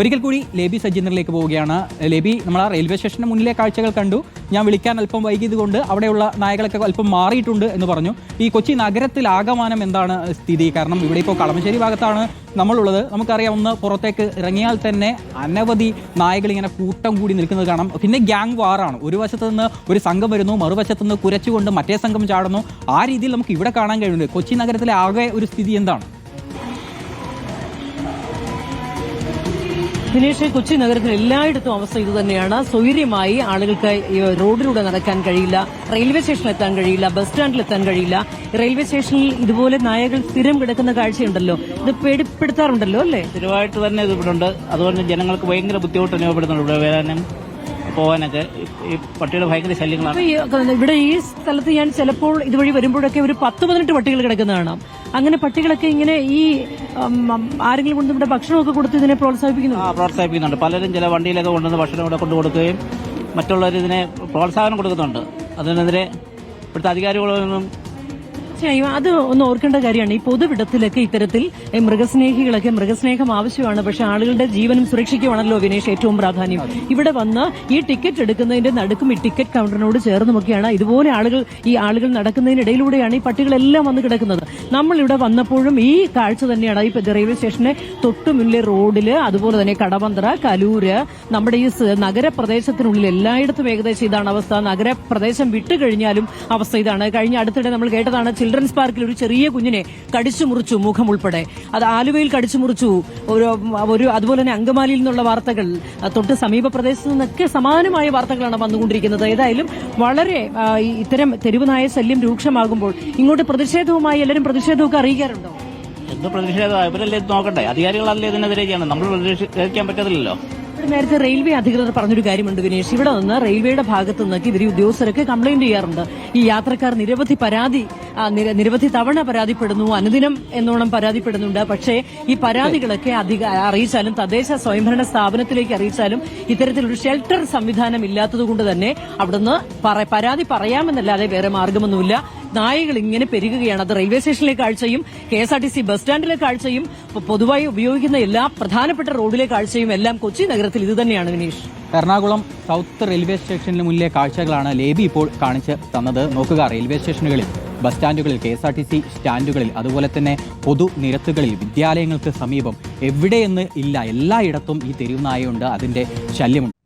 ഒരിക്കൽ കൂടി ലേബി സജീന്ദ്രനിലേക്ക് പോവുകയാണ്. ലേബി നമ്മൾ ആ റെയിൽവേ സ്റ്റേഷന്റെ മുന്നിലെ കാഴ്ചകൾ കണ്ടു. ഞാൻ വിളിക്കാൻ അല്പം വൈകിയത് കൊണ്ട് അവിടെയുള്ള നായകളൊക്കെ അല്പം മാറിയിട്ടുണ്ട് എന്ന് പറഞ്ഞു. ഈ കൊച്ചി നഗരത്തിൽ ആകമാനം എന്താണ് സ്ഥിതി? കാരണം ഇവിടെ ഇപ്പോൾ കളമശ്ശേരി ഭാഗത്താണ് നമ്മളുള്ളത്. നമുക്കറിയാം ഒന്ന് പുറത്തേക്ക് ഇറങ്ങിയാൽ തന്നെ അനവധി നായകൾ ഇങ്ങനെ കൂട്ടം കൂടി നിൽക്കുന്നത് കാണാം. പിന്നെ ഗ്യാങ് വാറാണ് ഒരു വശത്ത് നിന്ന് ഒരു സംഘം വരുന്നു മറുവശത്ത് നിന്ന് കുരച്ചുകൊണ്ട് മറ്റേ സംഘം ചാടുന്നു. ആ രീതിയിൽ നമുക്ക് ഇവിടെ കാണാൻ കഴിയുന്നുണ്ട്. കൊച്ചി നഗരത്തിലെ ആകെ ഒരു സ്ഥിതി എന്താണ്? ദിനേഷ് കൊച്ചി നഗരത്തിൽ എല്ലായിടത്തും അവസ്ഥ ഇതുതന്നെയാണ്. സ്വൈര്യമായി ആളുകൾക്ക് ഈ റോഡിലൂടെ നടക്കാൻ കഴിയില്ല. റെയിൽവേ സ്റ്റേഷനിൽ എത്താൻ കഴിയില്ല. ബസ് സ്റ്റാൻഡിൽ എത്താൻ കഴിയില്ല. റെയിൽവേ സ്റ്റേഷനിൽ ഇതുപോലെ നായകൾ സ്ഥിരം കിടക്കുന്ന കാഴ്ചയുണ്ടല്ലോ. ഇത് പേടിപ്പെടുത്താറുണ്ടല്ലോ അല്ലേ? സ്ഥിരമായിട്ട് തന്നെ ഇത് ഇവിടെ ഉണ്ട്. അതുകൊണ്ട് ജനങ്ങൾക്ക് ഭയങ്കര ബുദ്ധിമുട്ട് അനുഭവപ്പെടുന്നുണ്ട് ഇവിടെ വരാനും പോകാനൊക്കെ. ഈ- ഈ പട്ടിയുടെ ഭയങ്കര ശല്യങ്ങളാണ്. ഇവിടെ ഈ സ്ഥലത്ത് ഞാൻ ചിലപ്പോൾ ഇതുവഴി വരുമ്പോഴൊക്കെ ഒരു പത്ത് പതിനെട്ട് പട്ടികൾ കിടക്കുന്ന കാണാം അങ്ങനെ പട്ടികളൊക്കെ ഇങ്ങനെ ഈ ആരെങ്കിലും കൊണ്ട് ഇവിടെ ഭക്ഷണമൊക്കെ കൊടുത്ത് ഇതിനെ പ്രോത്സാഹിപ്പിക്കുന്നു? ആ പ്രോത്സാഹിപ്പിക്കുന്നുണ്ട്. പലരും ചില വണ്ടിയിലൊക്കെ കൊണ്ടുവന്ന് ഭക്ഷണം ഇവിടെ കൊണ്ടു കൊടുക്കുകയും മറ്റുള്ളവർ ഇതിനെ പ്രോത്സാഹനം കൊടുക്കുന്നുണ്ട്. അതിനെതിരെ ഇവിടുത്തെ അധികാരികളൊന്നും തീർച്ചയായും അത് ഒന്ന് ഓർക്കേണ്ട കാര്യമാണ്. ഈ പൊതുവിടത്തിലൊക്കെ ഇത്തരത്തിൽ മൃഗസ്നേഹികളൊക്കെ മൃഗസ്നേഹം ആവശ്യമാണ്. പക്ഷെ ആളുകളുടെ ജീവനും സുരക്ഷയ്ക്കുമാണല്ലോ വിനേഷ് ഏറ്റവും പ്രാധാന്യം. ഇവിടെ വന്ന് ഈ ടിക്കറ്റ് എടുക്കുന്നതിന്റെ നടുക്കും ഈ ടിക്കറ്റ് കൗണ്ടറിനോട് ചേർന്നുമൊക്കെയാണ് ഇതുപോലെ ആളുകൾ ഈ ആളുകൾ നടക്കുന്നതിനിടയിലൂടെയാണ് ഈ പട്ടികളെല്ലാം വന്ന് കിടക്കുന്നത്. നമ്മൾ ഇവിടെ വന്നപ്പോഴും ഈ കാഴ്ച തന്നെയാണ്. ഈ റെയിൽവേ സ്റ്റേഷന്റെ തൊട്ടുമുന്നിലെ റോഡിൽ അതുപോലെ തന്നെ കടവന്തറ കലൂര് നമ്മുടെ ഈ നഗരപ്രദേശത്തിനുള്ളിൽ എല്ലായിടത്തും ഏകദേശം ഇതാണ് അവസ്ഥ. നഗരപ്രദേശം വിട്ടുകഴിഞ്ഞാലും അവസ്ഥ ഇതാണ്. കഴിഞ്ഞ അടുത്തിടെ നമ്മൾ കേട്ടതാണ് ചിൽഡ്രൻസ് പാർക്കിൽ ഒരു ചെറിയ കുഞ്ഞിനെ കടിച്ചു മുറിച്ചു മുഖം ഉൾപ്പെടെ. അത് ആലുവയിൽ കടിച്ചു മുറിച്ചു. ഒരു ഒരു അതുപോലെ തന്നെ അങ്കമാലിയിൽ നിന്നുള്ള വാർത്തകൾ തൊട്ട് സമീപ പ്രദേശത്ത് നിന്നൊക്കെ സമാനമായ വാർത്തകളാണ് വന്നുകൊണ്ടിരിക്കുന്നത്. ഏതായാലും വളരെ ഇത്തരം തെരുവുനായ ശല്യം രൂക്ഷമാകുമ്പോൾ ഇങ്ങോട്ട് പ്രതിഷേധവുമായി എല്ലാവരും പ്രതിഷേധമൊക്കെ അറിയിക്കാറുണ്ടോ? എന്ത് പ്രതിഷേധം? ഇവരല്ലേ നോക്കണ്ടേ. അധികാരികളല്ലേ ഇതിനെതിരെ ചെയ്യണം നമ്മൾ പ്രതിഷേധിക്കാൻ പറ്റത്തില്ലല്ലോ. നേരത്തെ റെയിൽവേ അധികൃതർ പറഞ്ഞൊരു കാര്യമുണ്ട് വിനേഷ്. ഇവിടെ നിന്ന് റെയിൽവേയുടെ ഭാഗത്തു നിന്നൊക്കെ ഇവർ ഉദ്യോഗസ്ഥരൊക്കെ കംപ്ലൈന്റ് ചെയ്യാറുണ്ട്. ഈ യാത്രക്കാർ നിരവധി പരാതി നിരവധി തവണ പരാതിപ്പെടുന്നു അനുദിനം എന്നോണം പരാതിപ്പെടുന്നുണ്ട്. പക്ഷേ ഈ പരാതികളൊക്കെ അറിയിച്ചാലും തദ്ദേശ സ്വയംഭരണ സ്ഥാപനത്തിലേക്ക് അറിയിച്ചാലും ഇത്തരത്തിലൊരു ഷെൽട്ടർ സംവിധാനം ഇല്ലാത്തതുകൊണ്ട് തന്നെ അവിടുന്ന് പരാതി പറയാമെന്നല്ലാതെ വേറെ മാർഗമൊന്നുമില്ല. നായകൾ ഇങ്ങനെ പെരുകുകയാണ്. അത് റെയിൽവേ സ്റ്റേഷനിലെ കാഴ്ചയും K S R T C bus സ്റ്റാൻഡിലെ കാഴ്ചയും പൊതുവായി ഉപയോഗിക്കുന്ന എല്ലാ പ്രധാനപ്പെട്ട റോഡിലെ കാഴ്ചയും എല്ലാം കൊച്ചി നഗരത്തിൽ ഇത് തന്നെയാണ് വിനീഷ്. എറണാകുളം സൗത്ത് റെയിൽവേ സ്റ്റേഷനിലെ മുന്നിലെ കാഴ്ചകളാണ് ലേബി ഇപ്പോൾ കാണിച്ച് തന്നത്. നോക്കുക റെയിൽവേ സ്റ്റേഷനുകളിൽ. Bus സ്റ്റാൻഡുകളിൽ K S R T C സ്റ്റാൻഡുകളിൽ അതുപോലെ തന്നെ പൊതുനിരത്തുകളിൽ വിദ്യാലയങ്ങൾക്ക് സമീപം എവിടെയെന്ന് ഇല്ല. എല്ലായിടത്തും ഈ തെരുവ് നായയുണ്ട് അതിന്റെ ശല്യമുണ്ട്.